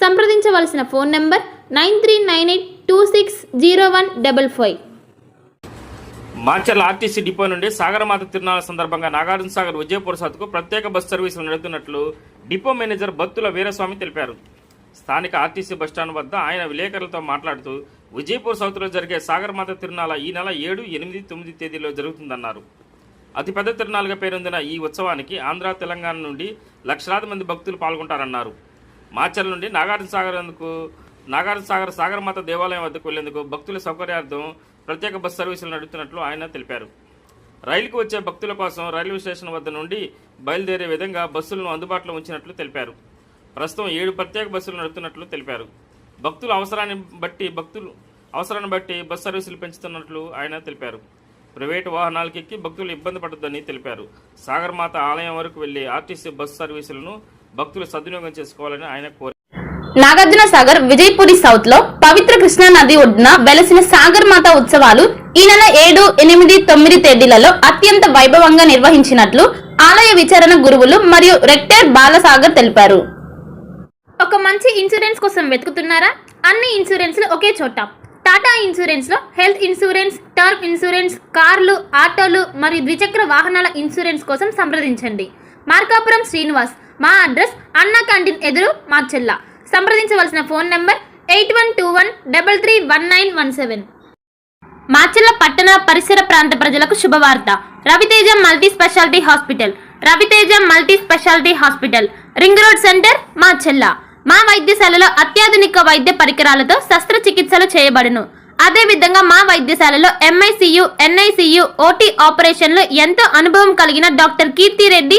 సంప్రదించవలసిన phone number nine three nine eight two six zero one double five. Macherla RTC depot నుండి సాగరమాత తిరునాళ్ళ సందర్భంగా నాగార్జున సాగర్ విజయపూర్ సత్తుకు ప్రత్యేక bus సర్వీసులు నడుపుతున్నట్లు డిపో మేనేజర్ బత్తుల వీరస్వామి తెలిపారు. స్థానిక ఆర్టీసీ బస్టాండ్ వద్ద ఆయన విలేకరులతో మాట్లాడుతూ విజయపూర్ సౌత్లో జరిగే సాగరమాత తిరునాళ ఈ నెల ఏడు ఎనిమిది తొమ్మిది తేదీలో జరుగుతుందన్నారు. అతిపెద్ద తిరునాలుగా పేరొందిన ఈ ఉత్సవానికి ఆంధ్ర తెలంగాణ నుండి లక్షలాది మంది భక్తులు పాల్గొంటారన్నారు. మాచర్ల నుండి నాగార్జున సాగర్ అందుకు నాగార్జున సాగర్ సాగరమాత దేవాలయం వద్దకు వెళ్ళేందుకు భక్తుల సౌకర్యార్థం ప్రత్యేక బస్ సర్వీసులు నడుపుతున్నట్లు ఆయన తెలిపారు. రైలుకు వచ్చే భక్తుల కోసం రైల్వే స్టేషన్ వద్ద నుండి బయలుదేరే విధంగా బస్సులను అందుబాటులో ఉంచినట్లు తెలిపారు. ప్రస్తుతం ఏడు ప్రత్యేక బస్సులు నడుపుతున్నట్లు తెలిపారు. భక్తుల అవసరాన్ని బట్టి భక్తులు అవసరాన్ని బట్టి బస్ సర్వీసులు పెంచుతున్నట్లు ఆయన తెలిపారు. ప్రైవేటు వాహనాలకు ఎక్కి భక్తులు ఇబ్బంది పడొద్దని తెలిపారు. సాగర్మాత ఆలయం వరకు వెళ్ళే ఆర్టీసీ బస్ సర్వీసులను భక్తులు సద్వినియోగం చేసుకోవాలని ఆయన కోరారు నాగార్జున సాగర్ విజయపురి సౌత్లో పవిత్ర కృష్ణా నది ఒడ్డున వెలసిన సాగర్ మాత ఉత్సవాలు ఈ నెల ఏడు ఎనిమిది తొమ్మిది తేదీలలో అత్యంత వైభవంగా నిర్వహించినట్లు ఆలయ విచారణ గురువులు మరియు రెక్టర్ బాలసాగర్ తెలిపారు. ఒక మంచి ఇన్సూరెన్స్ కోసం వెతుకుతున్నారా? అన్ని ఇన్సూరెన్స్లు ఒకే చోట. టాటా ఇన్సూరెన్స్లో హెల్త్ ఇన్సూరెన్స్ టర్మ్ ఇన్సూరెన్స్ కార్లు ఆటోలు మరియు ద్విచక్ర వాహనాల ఇన్సూరెన్స్ కోసం సంప్రదించండి. మార్కాపురం శ్రీనివాస్ మా అడ్రస్ అన్న క్యాంటీన్ ఎదురు మార్చెల్ల సంప్రదించవలసిన phone number eight one two one double three one nine one seven. Macherla పట్టణ పరిసర ప్రాంత ప్రజలకు శుభవార్త. Raviteja multi speciality hospital. Raviteja multi speciality hospital. Ring road centre Macherla మా వైద్యశాలలో అత్యాధునిక వైద్య పరికరాలతో శస్త్రచికిత్సలు చేయబడును. అదేవిధంగా మా వైద్యశాలలో ఎంఐసియు ఎన్ఐసియు ఓటీ ఆపరేషన్లు ఎంతో అనుభవం కలిగిన doctor Keerthi Reddy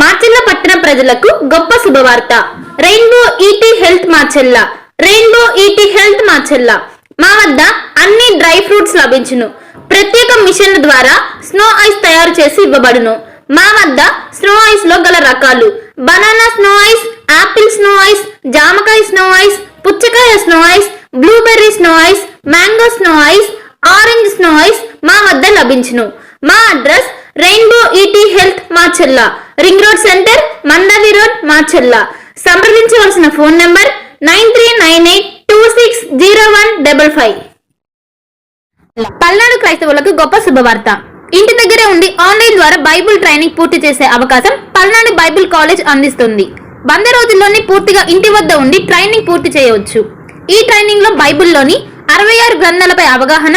Macherla పట్టణ ప్రజలకు గొప్ప శుభవార్త. Rainbow ET health Macherla rainbow ET health Macherla మా వద్ద అన్ని డ్రై ఫ్రూట్స్ లభించును. ప్రత్యేక మిషన్ల ద్వారా స్నో ఐస్ తయారు చేసి ఇవ్వబడును. మా వద్ద స్నో ఐస్లో గల రకాలు banana snow ice apple snow ice జామకాయ స్నో ఐస్ పుచ్చకాయ snow ice blueberry snow ice mango snow ice orange snow ice మా వద్ద లభించును. మా address rainbow ET health Macherla ring road centre Mandavi road Macherla సంప్రదించవలసిన phone number nine three nine eight two six zero one double five. Palnadu క్రైస్తవులకు గొప్ప శుభవార్త. ఇంటి దగ్గరే ఉండి ఆన్లైన్ ద్వారా బైబిల్ ట్రైనింగ్ పూర్తి చేసే అవకాశం పల్నాడు బైబిల్ కాలేజ్ అందిస్తుంది. వంద రోజుల్లోనే పూర్తిగా ఇంటి వద్ద ఉండి ట్రైనింగ్ పూర్తి చేయవచ్చు. ఈ ట్రైనింగ్లో బైబిల్లోని అరవై ఆరు గ్రంథాలపై అవగాహన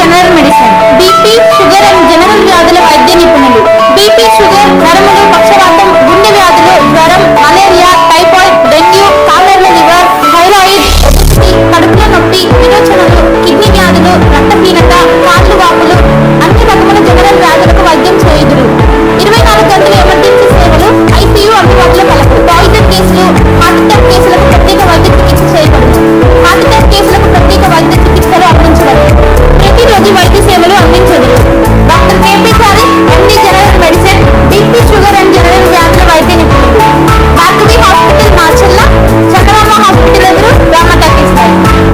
general medicine. BP sugar and general వ్యాధుల వైద్య నిపుణులు. BP sugar